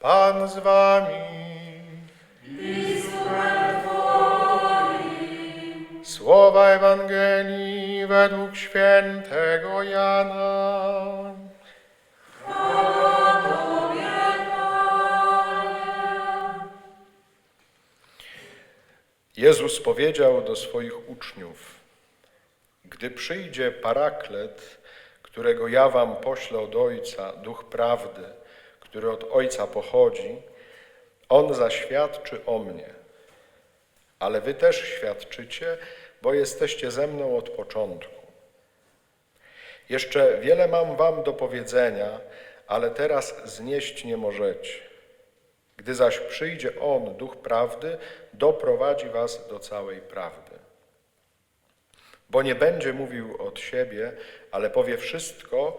Pan z wami. Słowa Ewangelii według świętego Jana. Jezus powiedział do swoich uczniów: Gdy przyjdzie paraklet, którego ja wam poślę od Ojca, duch prawdy, który od Ojca pochodzi, on zaświadczy o mnie. Ale wy też świadczycie, bo jesteście ze mną od początku. Jeszcze wiele mam wam do powiedzenia, ale teraz znieść nie możecie. Gdy zaś przyjdzie On, Duch Prawdy, doprowadzi was do całej prawdy. Bo nie będzie mówił od siebie, ale powie wszystko,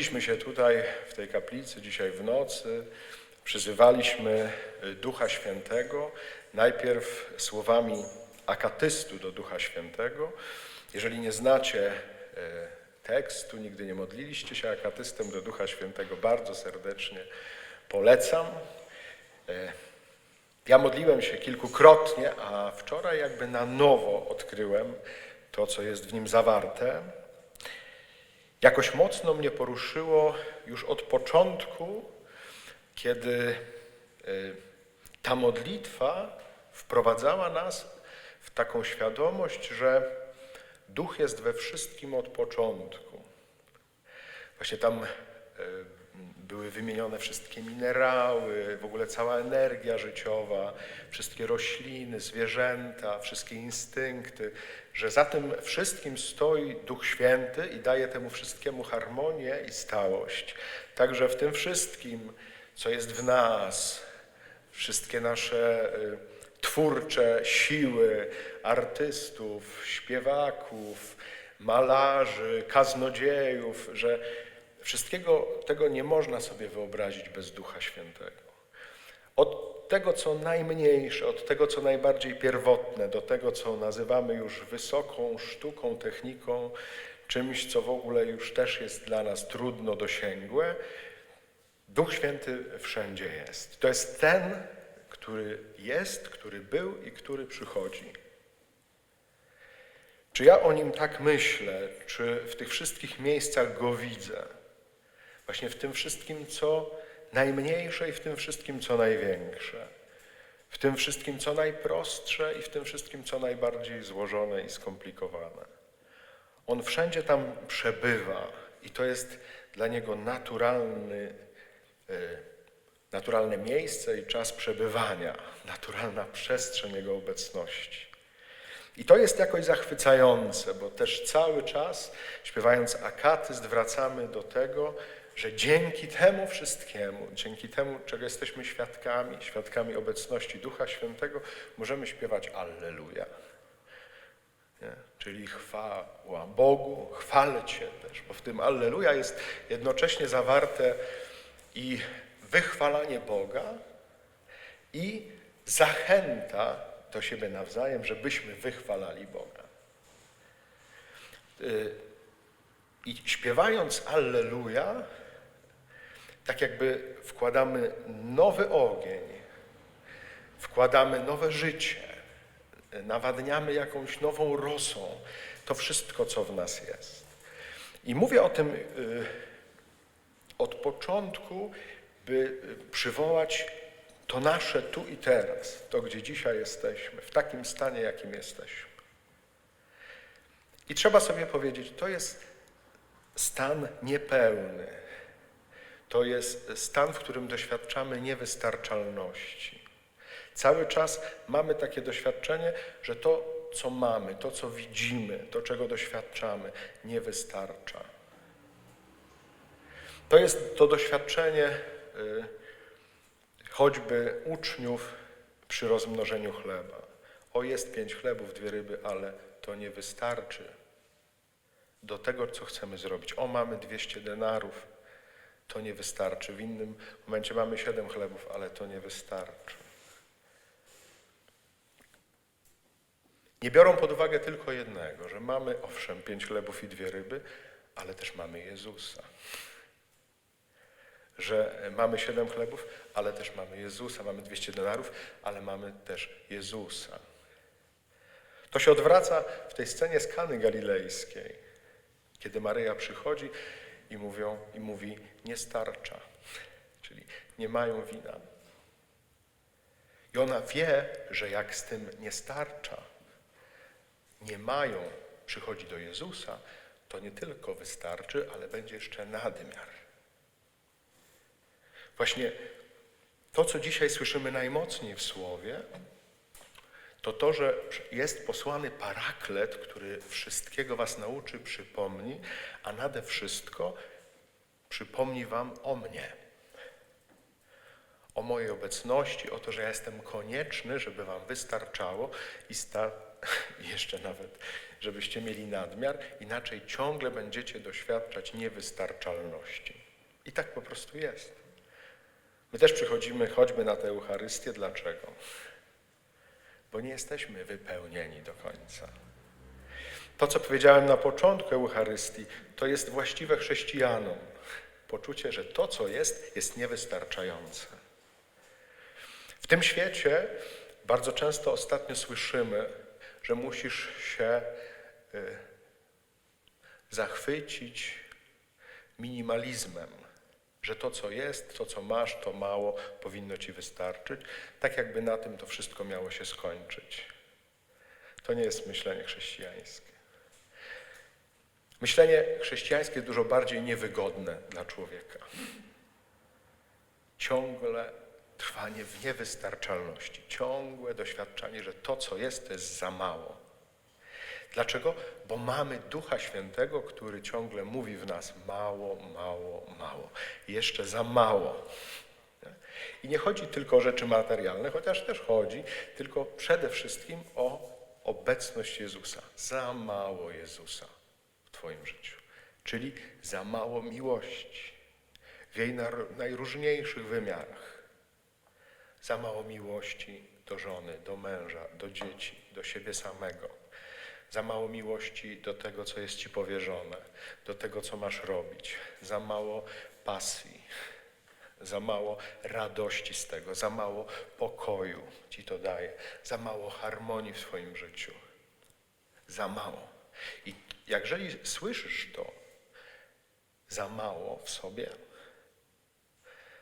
Modliliśmy się tutaj w tej kaplicy dzisiaj w nocy, przyzywaliśmy Ducha Świętego, najpierw słowami akatystu do Ducha Świętego. Jeżeli nie znacie e, tekstu, nigdy nie modliliście się akatystem do Ducha Świętego, bardzo serdecznie polecam. E, Ja modliłem się kilkukrotnie, a wczoraj jakby na nowo odkryłem to, co jest w nim zawarte. Jakoś mocno mnie poruszyło już od początku, kiedy y, ta modlitwa wprowadzała nas w taką świadomość, że Duch jest we wszystkim od początku. Właśnie tam y, były wymienione wszystkie minerały, w ogóle cała energia życiowa, wszystkie rośliny, zwierzęta, wszystkie instynkty, że za tym wszystkim stoi Duch Święty i daje temu wszystkiemu harmonię i stałość. Także w tym wszystkim, co jest w nas, wszystkie nasze y, twórcze siły artystów, śpiewaków, malarzy, kaznodziejów, że wszystkiego tego nie można sobie wyobrazić bez Ducha Świętego. Od tego, co najmniejsze, od tego, co najbardziej pierwotne, do tego, co nazywamy już wysoką sztuką, techniką, czymś, co w ogóle już też jest dla nas trudno dosięgłe, Duch Święty wszędzie jest. To jest ten, który jest, który był i który przychodzi. Czy ja o nim tak myślę, czy w tych wszystkich miejscach go widzę? Właśnie w tym wszystkim, co najmniejsze i w tym wszystkim, co największe. W tym wszystkim, co najprostsze i w tym wszystkim, co najbardziej złożone i skomplikowane. On wszędzie tam przebywa i to jest dla niego naturalny, e, naturalne miejsce i czas przebywania, naturalna przestrzeń jego obecności. I to jest jakoś zachwycające, bo też cały czas, śpiewając akatyst, wracamy do tego, że dzięki temu wszystkiemu, dzięki temu, czego jesteśmy świadkami, świadkami obecności Ducha Świętego, możemy śpiewać Alleluja. Nie? Czyli chwała Bogu, chwalcie też, bo w tym Alleluja jest jednocześnie zawarte i wychwalanie Boga i zachęta do siebie nawzajem, żebyśmy wychwalali Boga. Y, I śpiewając Alleluja, tak jakby wkładamy nowy ogień, wkładamy nowe życie, nawadniamy jakąś nową rosą to wszystko, co w nas jest. I mówię o tym y, od początku, by przywołać to nasze tu i teraz, to gdzie dzisiaj jesteśmy, w takim stanie, jakim jesteśmy. I trzeba sobie powiedzieć, to jest stan niepełny. To jest stan, w którym doświadczamy niewystarczalności. Cały czas mamy takie doświadczenie, że to, co mamy, to, co widzimy, to, czego doświadczamy, nie wystarcza. To jest to doświadczenie y, choćby uczniów przy rozmnożeniu chleba. O, jest pięć chlebów, dwie ryby, ale to nie wystarczy do tego, co chcemy zrobić. O, mamy 200 denarów, to nie wystarczy. W innym momencie mamy siedem chlebów, ale to nie wystarczy. Nie biorą pod uwagę tylko jednego, że mamy owszem pięć chlebów i dwie ryby, ale też mamy Jezusa. Że mamy siedem chlebów, ale też mamy Jezusa. Mamy 200 denarów, ale mamy też Jezusa. To się odwraca w tej scenie z Galilejskiej, kiedy Maryja przychodzi i, mówią, i mówi, nie starcza, czyli nie mają wina. I ona wie, że jak z tym nie starcza, nie mają, przychodzi do Jezusa, to nie tylko wystarczy, ale będzie jeszcze nadmiar. Właśnie to, co dzisiaj słyszymy najmocniej w Słowie, to to, że jest posłany paraklet, który wszystkiego was nauczy, przypomni, a nade wszystko przypomni wam o mnie. O mojej obecności, o to, że ja jestem konieczny, żeby wam wystarczało i sta jeszcze nawet, żebyście mieli nadmiar, inaczej ciągle będziecie doświadczać niewystarczalności. I tak po prostu jest. My też przychodzimy choćby na tę Eucharystię. Dlaczego? Bo nie jesteśmy wypełnieni do końca. To, co powiedziałem na początku Eucharystii, to jest właściwe chrześcijanom. Poczucie, że to, co jest, jest niewystarczające. W tym świecie bardzo często ostatnio słyszymy, że musisz się y, zachwycić minimalizmem, że to, co jest, to, co masz, to mało, powinno ci wystarczyć, tak jakby na tym to wszystko miało się skończyć. To nie jest myślenie chrześcijańskie. Myślenie chrześcijańskie jest dużo bardziej niewygodne dla człowieka. Ciągle trwanie w niewystarczalności, ciągłe doświadczanie, że to, co jest, to jest za mało. Dlaczego? Bo mamy Ducha Świętego, który ciągle mówi w nas mało, mało, mało. Jeszcze za mało. I nie chodzi tylko o rzeczy materialne, chociaż też chodzi, tylko przede wszystkim o obecność Jezusa. Za mało Jezusa w Twoim życiu. Czyli za mało miłości w jej najróżniejszych wymiarach. Za mało miłości do żony, do męża, do dzieci, do siebie samego za mało miłości do tego, co jest Ci powierzone, do tego, co masz robić, za mało pasji, za mało radości z tego, za mało pokoju Ci to daje, za mało harmonii w swoim życiu. Za mało. I jeżeli słyszysz to, za mało w sobie,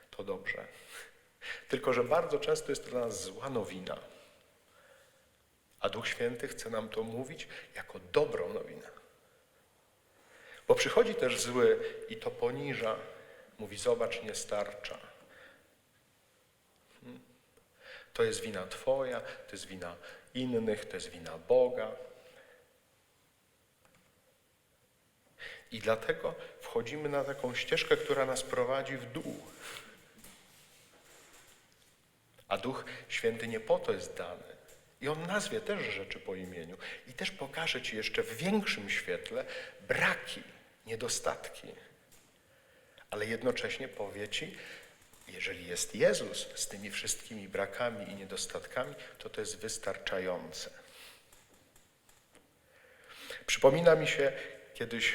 to dobrze. Tylko, że bardzo często jest to dla nas zła nowina. A Duch Święty chce nam to mówić jako dobrą nowinę. Bo przychodzi też zły i to poniża, mówi: Zobacz, nie starcza. Hmm? To jest wina Twoja, to jest wina innych, to jest wina Boga. I dlatego wchodzimy na taką ścieżkę, która nas prowadzi w dół. A Duch Święty nie po to jest dany, i on nazwie też rzeczy po imieniu i też pokaże ci jeszcze w większym świetle braki, niedostatki. Ale jednocześnie powie ci, jeżeli jest Jezus z tymi wszystkimi brakami i niedostatkami, to to jest wystarczające. Przypomina mi się kiedyś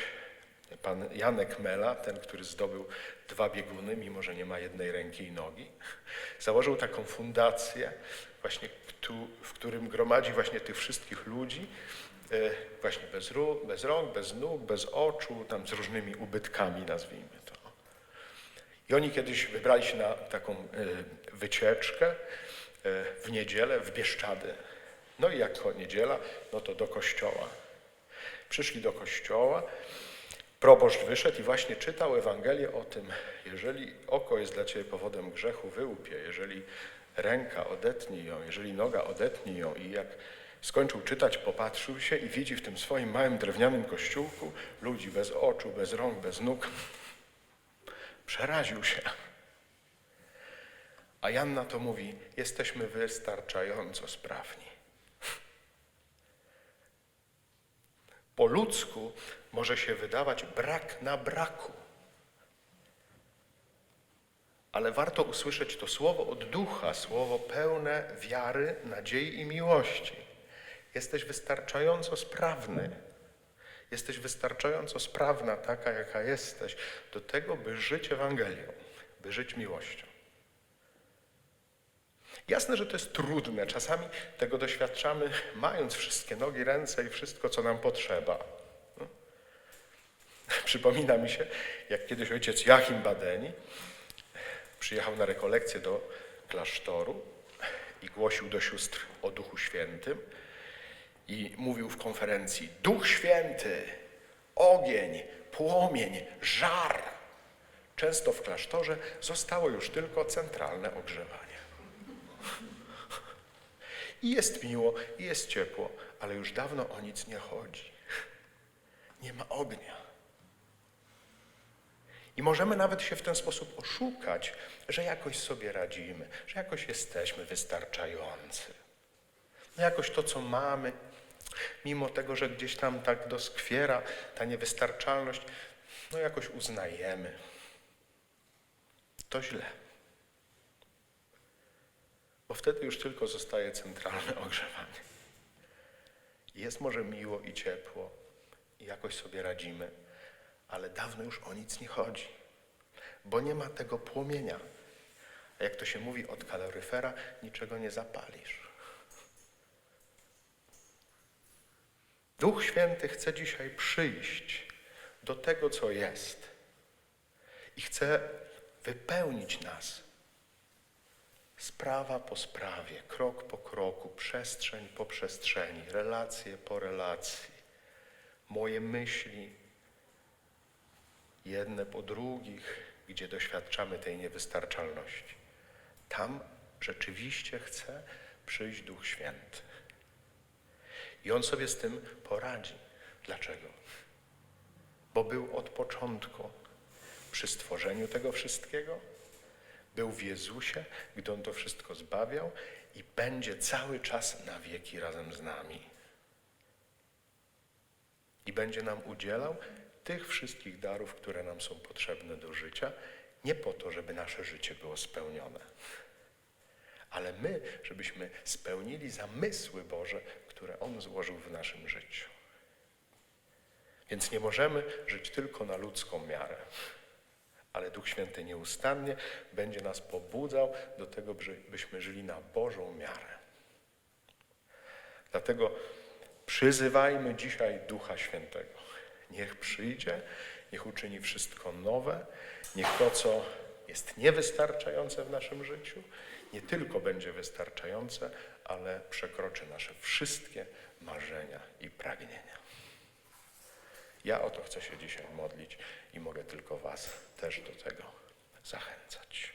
pan Janek Mela, ten, który zdobył dwa bieguny, mimo że nie ma jednej ręki i nogi, założył taką fundację, właśnie w którym gromadzi właśnie tych wszystkich ludzi, e, właśnie bez, bez rąk, bez nóg, bez oczu, tam z różnymi ubytkami, nazwijmy to. I oni kiedyś wybrali się na taką e, wycieczkę e, w niedzielę w Bieszczady. No i jako niedziela, no to do kościoła. Przyszli do kościoła, proboszcz wyszedł i właśnie czytał Ewangelię o tym, jeżeli oko jest dla Ciebie powodem grzechu, wyłupie, jeżeli ręka, odetnij ją, jeżeli noga, odetnij ją. I jak skończył czytać, popatrzył się i widzi w tym swoim małym drewnianym kościółku ludzi bez oczu, bez rąk, bez nóg. Przeraził się. A Jan na to mówi: Jesteśmy wystarczająco sprawni. Po ludzku może się wydawać brak na braku. Ale warto usłyszeć to słowo od ducha, słowo pełne wiary, nadziei i miłości. Jesteś wystarczająco sprawny. Jesteś wystarczająco sprawna, taka jaka jesteś, do tego, by żyć Ewangelią, by żyć miłością. Jasne, że to jest trudne. Czasami tego doświadczamy, mając wszystkie nogi, ręce i wszystko, co nam potrzeba. No. Przypomina mi się, jak kiedyś ojciec Joachim Badeni przyjechał na rekolekcję do klasztoru i głosił do sióstr o Duchu Świętym i mówił w konferencji: Duch Święty, ogień, płomień, żar. Często w klasztorze zostało już tylko centralne ogrzewanie. I jest miło, i jest ciepło, ale już dawno o nic nie chodzi. Nie ma ognia. I możemy nawet się w ten sposób oszukać, że jakoś sobie radzimy, że jakoś jesteśmy wystarczający. No jakoś to, co mamy, mimo tego, że gdzieś tam tak doskwiera ta niewystarczalność, no jakoś uznajemy. To źle. Bo wtedy już tylko zostaje centralne ogrzewanie. Jest może miło i ciepło, i jakoś sobie radzimy, ale dawno już o nic nie chodzi, bo nie ma tego płomienia. A jak to się mówi od kaloryfera, niczego nie zapalisz. Duch Święty chce dzisiaj przyjść do tego, co jest i chce wypełnić nas sprawa po sprawie, krok po kroku, przestrzeń po przestrzeni, relacje po relacji, moje myśli, jedne po drugich, gdzie doświadczamy tej niewystarczalności. Tam rzeczywiście chce przyjść Duch Święty. I On sobie z tym poradzi. Dlaczego? Bo był od początku przy stworzeniu tego wszystkiego, był w Jezusie, gdy On to wszystko zbawiał i będzie cały czas na wieki razem z nami. I będzie nam udzielał tych wszystkich darów, które nam są potrzebne do życia, nie po to, żeby nasze życie było spełnione, ale my, żebyśmy spełnili zamysły Boże, które On złożył w naszym życiu. Więc nie możemy żyć tylko na ludzką miarę ale Duch Święty nieustannie będzie nas pobudzał do tego, byśmy żyli na Bożą miarę. Dlatego przyzywajmy dzisiaj Ducha Świętego. Niech przyjdzie, niech uczyni wszystko nowe, niech to, co jest niewystarczające w naszym życiu, nie tylko będzie wystarczające, ale przekroczy nasze wszystkie marzenia i pragnienia. Ja o to chcę się dzisiaj modlić i mogę tylko Was też do tego zachęcać.